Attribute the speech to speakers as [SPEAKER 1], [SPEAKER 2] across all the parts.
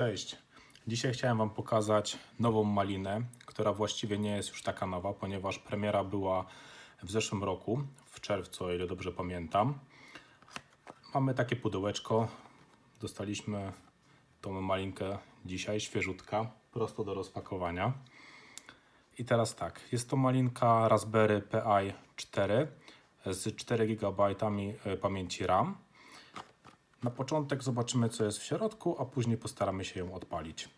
[SPEAKER 1] Cześć. Dzisiaj chciałem Wam pokazać nową malinę, która właściwie nie jest już taka nowa, ponieważ premiera była w zeszłym roku, w czerwcu, o ile dobrze pamiętam. Mamy takie pudełeczko. Dostaliśmy tą malinkę dzisiaj, świeżutka, prosto do rozpakowania. I teraz tak, jest to malinka Raspberry Pi 4 z 4 GB pamięci RAM. Na początek zobaczymy, co jest w środku, a później postaramy się ją odpalić.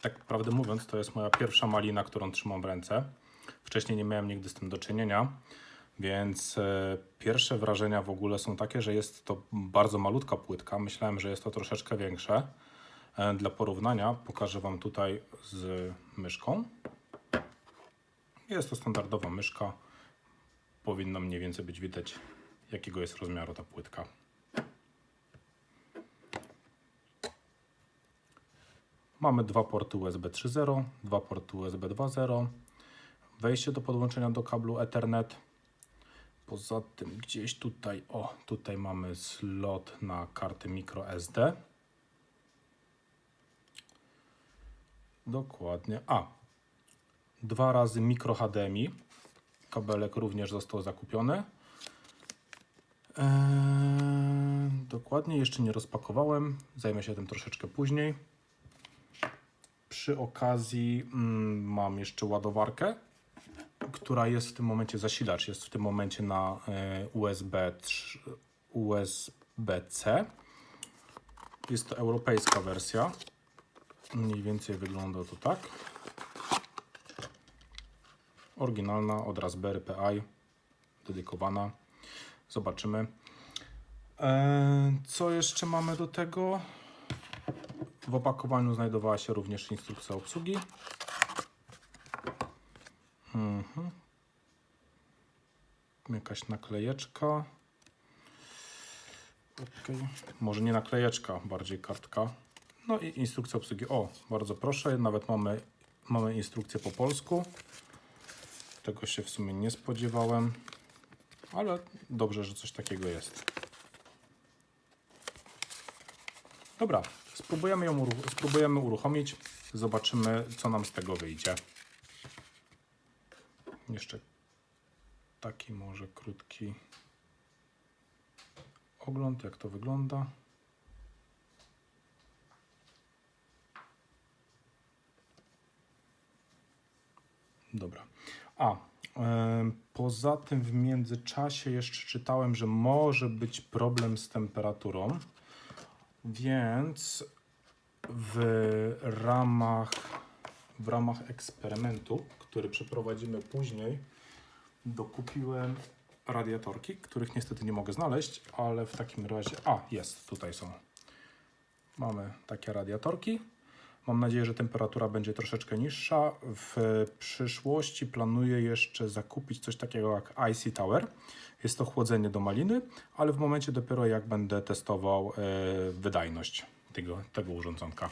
[SPEAKER 1] Tak prawdę mówiąc, to jest moja pierwsza malina, którą trzymam w ręce. Wcześniej nie miałem nigdy z tym do czynienia, więc e, pierwsze wrażenia w ogóle są takie, że jest to bardzo malutka płytka. Myślałem, że jest to troszeczkę większe. E, Dla porównania pokażę Wam tutaj z myszką. Jest to standardowa myszka. Powinno mniej więcej być widać, jakiego jest rozmiaru ta płytka. Mamy dwa porty USB 3.0, dwa porty USB 2.0, wejście do podłączenia do kablu Ethernet. Poza tym gdzieś tutaj, o, tutaj mamy slot na karty microSD. Dokładnie. A, dwa razy mikro HDMI. Kabelek również został zakupiony. Eee, dokładnie, jeszcze nie rozpakowałem. Zajmę się tym troszeczkę później. Przy okazji mm, mam jeszcze ładowarkę, która jest w tym momencie zasilacz. Jest w tym momencie na e, USB USB-C. Jest to europejska wersja. Mniej więcej wygląda to tak. Oryginalna od Raspberry Pi, dedykowana. Zobaczymy. Eee, co jeszcze mamy do tego? W opakowaniu znajdowała się również instrukcja obsługi. Mhm. Jakaś naklejeczka. Okay. Może nie naklejeczka, bardziej kartka. No i instrukcja obsługi. O, bardzo proszę, nawet mamy, mamy instrukcję po polsku. Tego się w sumie nie spodziewałem, ale dobrze, że coś takiego jest. Dobra, spróbujemy ją spróbujemy uruchomić. Zobaczymy, co nam z tego wyjdzie. Jeszcze taki może krótki ogląd, jak to wygląda. Dobra. A, poza tym w międzyczasie jeszcze czytałem, że może być problem z temperaturą, więc w ramach, w ramach eksperymentu, który przeprowadzimy później, dokupiłem radiatorki, których niestety nie mogę znaleźć, ale w takim razie, a jest, tutaj są. Mamy takie radiatorki. Mam nadzieję, że temperatura będzie troszeczkę niższa. W przyszłości planuję jeszcze zakupić coś takiego jak IC Tower. Jest to chłodzenie do maliny, ale w momencie dopiero jak będę testował e, wydajność tego, tego urządzonka.